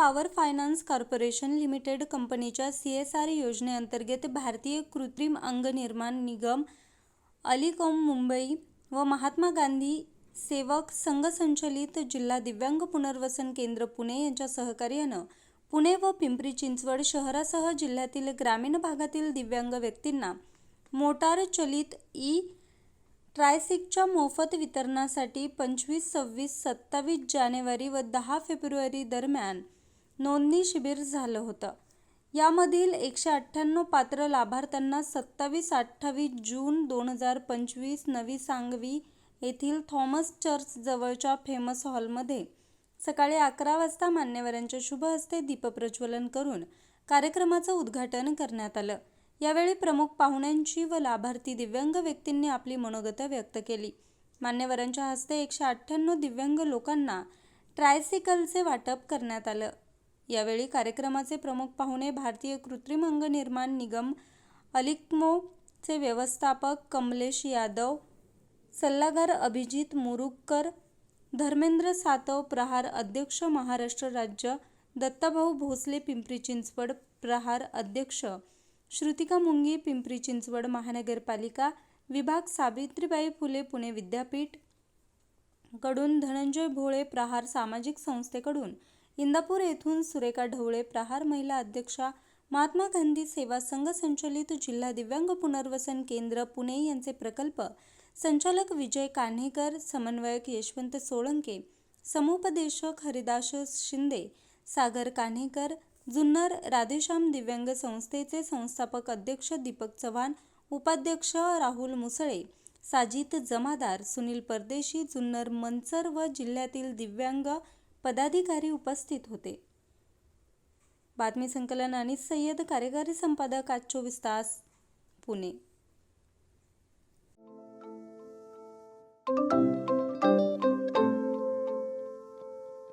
Power finance corporation limited कंपनीच्या C S R योजनेअंतर्गत भारतीय कृत्रिम अंग निर्माण निगम अलीकॉम मुंबई व महात्मा गांधी सेवक संघ संचलित जिल्हा दिव्यांग पुनर्वसन केंद्र पुणे यांच्या सहकार्यानं पुणे व पिंपरी चिंचवड शहरासह जिल्ह्यातील ग्रामीण भागातील दिव्यांग व्यक्तींना मोटार चलित ई ट्रायसिकच्या मोफत वितरणासाठी पंचवीस सव्वीस सत्तावीस जानेवारी व दहा फेब्रुवारी दरम्यान नोंदणी शिबिर झालं होतं. यामधील एकशे अठ्ठ्याण्णव पात्र लाभार्थ्यांना सत्तावीस अठ्ठावीस जून दोन हजार पंचवीस नवी सांगवी येथील थॉमस चर्च जवळच्या फेमस हॉलमध्ये. सकाळी अकरा वाजता मान्यवरांच्या शुभ हस्ते दीपप्रज्वलन करून कार्यक्रमाचं उद्घाटन करण्यात आलं. यावेळी प्रमुख पाहुण्यांची व लाभार्थी दिव्यांग व्यक्तींनी आपली मनोगत व्यक्त केली. मान्यवरांच्या हस्ते एकशे अठ्ठ्याण्णव दिव्यांग लोकांना ट्रायसिकलचे वाटप करण्यात आलं. यावेळी कार्यक्रमाचे प्रमुख पाहुणे भारतीय कृत्रिम अंग निर्माण निगम अलिकमोचे व्यवस्थापक कमलेश यादव सल्लागार अभिजित मुरुगकर धर्मेंद्र सातव प्रहार अध्यक्ष महाराष्ट्र राज्य दत्ताभाऊ भोसले पिंपरी चिंचवड प्रहार अध्यक्ष श्रुतिका मुंगी पिंपरी चिंचवड महानगरपालिका विभाग सावित्रीबाई फुले पुणे विद्यापीठकडून धनंजय भोळे प्रहार सामाजिक संस्थेकडून इंदापूर येथून सुरेखा ढवळे प्रहार महिला अध्यक्षा महात्मा गांधी सेवा संघ संचलित जिल्हा दिव्यांग पुनर्वसन केंद्र पुणे यांचे प्रकल्प संचालक विजय कान्हेकर समन्वयक यशवंत सोळंके समुपदेशक हरिदास शिंदे सागर कान्हेकर जुन्नर राधेश्याम दिव्यांग संस्थेचे संस्थापक अध्यक्ष दीपक चव्हाण उपाध्यक्ष राहुल मुसळे साजिद जमादार सुनील परदेशी जुन्नर मंचर व जिल्ह्यातील दिव्यांग पदाधिकारी उपस्थित होते. बातमी संकलन आणि सय्यद कार्यकारी संपादक आज चोवीस तास पुणे.